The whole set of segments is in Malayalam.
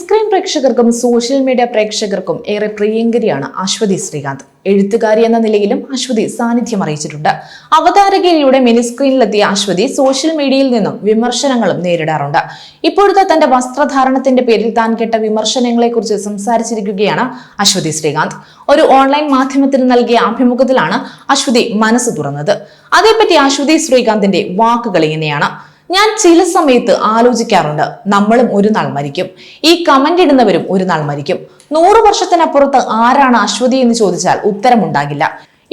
സ്ക്രീൻ പ്രേക്ഷകർക്കും സോഷ്യൽ മീഡിയ പ്രേക്ഷകർക്കും ഏറെ പ്രിയങ്കരിയാണ് അശ്വതി ശ്രീകാന്ത്. എഴുത്തുകാരി എന്ന നിലയിലും അശ്വതി സാന്നിധ്യം അറിയിച്ചിട്ടുണ്ട്. അവതാരകയിലൂടെ മിനി സ്ക്രീനിലെത്തിയ അശ്വതി സോഷ്യൽ മീഡിയയിൽ നിന്നും വിമർശനങ്ങളും നേരിടാറുണ്ട്. ഇപ്പോഴത്തെ തന്റെ വസ്ത്രധാരണത്തിന്റെ പേരിൽ താൻ കേട്ട വിമർശനങ്ങളെക്കുറിച്ച് സംസാരിച്ചിരിക്കുകയാണ് അശ്വതി ശ്രീകാന്ത്. ഒരു ഓൺലൈൻ മാധ്യമത്തിന് നൽകിയ അഭിമുഖത്തിലാണ് അശ്വതി മനസ്സ് തുറന്നത്. അതേപ്പറ്റി അശ്വതി ശ്രീകാന്തിന്റെ വാക്കുകൾ ഇങ്ങനെയാണ്. ഞാൻ ചില സമയത്ത് ആലോചിക്കാറുണ്ട് നമ്മളും ഒരു നാൾ മരിക്കും. ഈ കമന്റ് ഇടുന്നവരും ഒരു നാൾ മരിക്കും. നൂറ് വർഷത്തിനപ്പുറത്ത് ആരാണ് അശ്വതി എന്ന് ചോദിച്ചാൽ ഉത്തരമുണ്ടാകില്ല.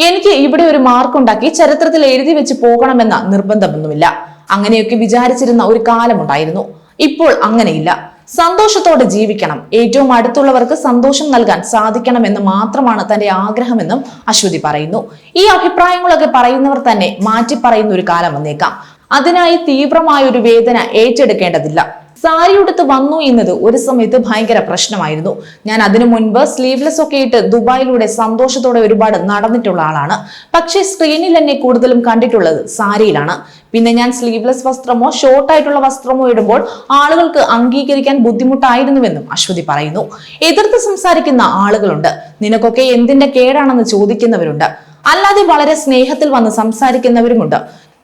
എനിക്ക് ഇവിടെ ഒരു മാർക്ക് ഉണ്ടാക്കി ചരിത്രത്തിൽ എഴുതി വെച്ച് പോകണമെന്ന നിർബന്ധമൊന്നുമില്ല. അങ്ങനെയൊക്കെ വിചാരിച്ചിരുന്ന ഒരു കാലമുണ്ടായിരുന്നു. ഇപ്പോൾ അങ്ങനെയില്ല. സന്തോഷത്തോടെ ജീവിക്കണം. ഏറ്റവും അടുത്തുള്ളവർക്ക് സന്തോഷം നൽകാൻ സാധിക്കണമെന്ന് മാത്രമാണ് തന്റെ ആഗ്രഹമെന്നും അശ്വതി പറയുന്നു. ഈ അഭിപ്രായങ്ങളൊക്കെ പറയുന്നവർ തന്നെ മാറ്റി പറയുന്ന ഒരു കാലം വന്നേക്കാം. അതിനായി തീവ്രമായ ഒരു വേദന ഏറ്റെടുക്കേണ്ടതില്ല. സാരി ഉടുത്ത് വന്നു എന്നത് ഒരു സമയത്ത് ഭയങ്കര പ്രശ്നമായിരുന്നു. ഞാൻ അതിനു മുൻപ് സ്ലീവ്ലെസ് ഒക്കെ ഇട്ട് ദുബായിലൂടെ സന്തോഷത്തോടെ ഒരുപാട് നടന്നിട്ടുള്ള ആളാണ്. പക്ഷേ സ്ക്രീനിൽ എന്നെ കൂടുതലും കണ്ടിട്ടുള്ളത് സാരിയിലാണ്. പിന്നെ ഞാൻ സ്ലീവ്ലെസ് വസ്ത്രമോ ഷോർട്ട് ആയിട്ടുള്ള വസ്ത്രമോ ഇടുമ്പോൾ ആളുകൾക്ക് അംഗീകരിക്കാൻ ബുദ്ധിമുട്ടായിരുന്നുവെന്നും അശ്വതി പറയുന്നു. എതിർത്ത് സംസാരിക്കുന്ന ആളുകളുണ്ട്. നിനക്കൊക്കെ എന്തിന്റെ കേടാണെന്ന് ചോദിക്കുന്നവരുണ്ട്. അല്ലാതെ വളരെ സ്നേഹത്തിൽ വന്ന് സംസാരിക്കുന്നവരുമുണ്ട്.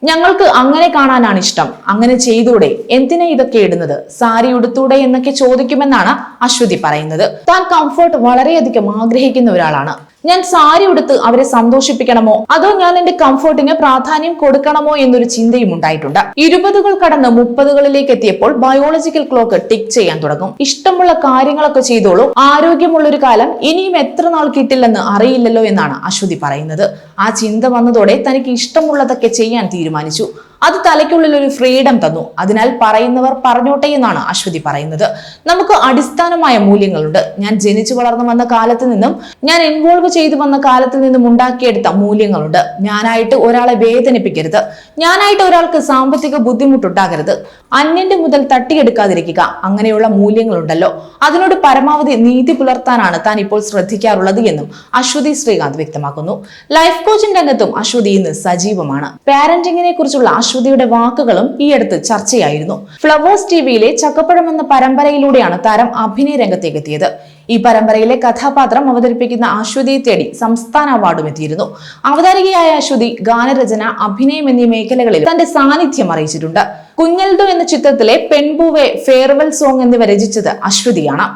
ഞങ്ങൾക്ക് അങ്ങനെ കാണാനാണ് ഇഷ്ടം. അങ്ങനെ ചെയ്തൂടെ? എന്തിനാ ഇതൊക്കെ ഇടുന്നത്? സാരി ഉടുത്തൂടെ എന്നൊക്കെ ചോദിക്കുമെന്നാണ് അശ്വതി പറയുന്നത്. താൻ കംഫർട്ട് വളരെയധികം ആഗ്രഹിക്കുന്ന ഒരാളാണ്. ഞാൻ സാരി ഉടുത്ത് അവരെ സന്തോഷിപ്പിക്കണമോ? അതോ ഞാൻ എന്റെ കംഫർട്ടിന് പ്രാധാന്യം കൊടുക്കണമോ എന്നൊരു ചിന്തയും ഉണ്ടായിട്ടുണ്ട്. ഇരുപതുകൾ കടന്ന് മുപ്പതുകളിലേക്ക് എത്തിയപ്പോൾ ബയോളജിക്കൽ ക്ലോക്ക് ടിക് ചെയ്യാൻ തുടങ്ങും. ഇഷ്ടമുള്ള കാര്യങ്ങളൊക്കെ ചെയ്തോളൂ. ആരോഗ്യമുള്ള ഒരു കാലം ഇനിയും എത്ര നാൾ കിട്ടില്ലെന്ന് അറിയില്ലല്ലോ എന്നാണ് അശ്വതി പറയുന്നത്. ആ ചിന്ത വന്നതോടെ തനിക്ക് ഇഷ്ടമുള്ളതൊക്കെ ചെയ്യാൻ തീരുമാനിച്ചു. അത് തലയ്ക്കുള്ളിൽ ഒരു ഫ്രീഡം തന്നു. അതിനാൽ പറയുന്നവർ പറഞ്ഞോട്ടെ എന്നാണ് അശ്വതി പറയുന്നത്. നമുക്ക് അടിസ്ഥാനമായ മൂല്യങ്ങളുണ്ട്. ഞാൻ ജനിച്ചു വളർന്നു വന്ന കാലത്ത് നിന്നും ഞാൻ ഇൻവോൾവ് ചെയ്തു വന്ന കാലത്തിൽ നിന്നും ഉണ്ടാക്കിയെടുത്ത മൂല്യങ്ങളുണ്ട്. ഞാനായിട്ട് ഒരാളെ വേദനിപ്പിക്കരുത്. ഞാനായിട്ട് ഒരാൾക്ക് സാമ്പത്തിക ബുദ്ധിമുട്ടുണ്ടാകരുത്. അന്യന്റെ മുതൽ തട്ടിയെടുക്കാതിരിക്കുക. അങ്ങനെയുള്ള മൂല്യങ്ങളുണ്ടല്ലോ. അതിനോട് പരമാവധി നീതി പുലർത്താനാണ് താൻ ഇപ്പോൾ ശ്രദ്ധിക്കാറുള്ളത് എന്നും അശ്വതി ശ്രീകാന്ത് വ്യക്തമാക്കുന്നു. ലൈഫ് കോച്ചിംഗ് രംഗത്തും അശ്വതി ഇന്ന് സജീവമാണ്. പാരന്റിങ്ങിനെ കുറിച്ചുള്ള അശ്വതിയുടെ വാക്കുകളും ഈ അടുത്ത് ചർച്ചയായിരുന്നു. ഫ്ലവേഴ്സ് ടിവിയിലെ ചക്കപ്പഴം എന്ന പരമ്പരയിലൂടെയാണ് താരം അഭിനയ രംഗത്തേക്ക് എത്തിയത് ഈ പരമ്പരയിലെ കഥാപാത്രം അവതരിപ്പിക്കുന്ന അശ്വതിയെ തേടി സംസ്ഥാന അവാർഡും എത്തിയിരുന്നു. അവതാരികയായ അശ്വതി ഗാനരചന അഭിനയം എന്നീ മേഖലകളിൽ തന്റെ സാന്നിധ്യം അറിയിച്ചിട്ടുണ്ട്. കുഞ്ഞൽദു എന്ന ചിത്രത്തിലെ പെൺപൂവെ ഫെയർവെൽ സോങ് എന്നിവ രചിച്ചത് അശ്വതിയാണ്.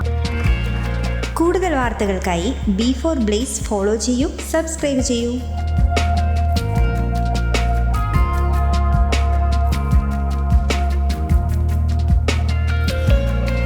കൂടുതൽ വാർത്തകൾക്കായി ബി ഫോർ ബ്ലേസ് ഫോളോ ചെയ്യൂ സബ്സ്ക്രൈബ് ചെയ്യൂ.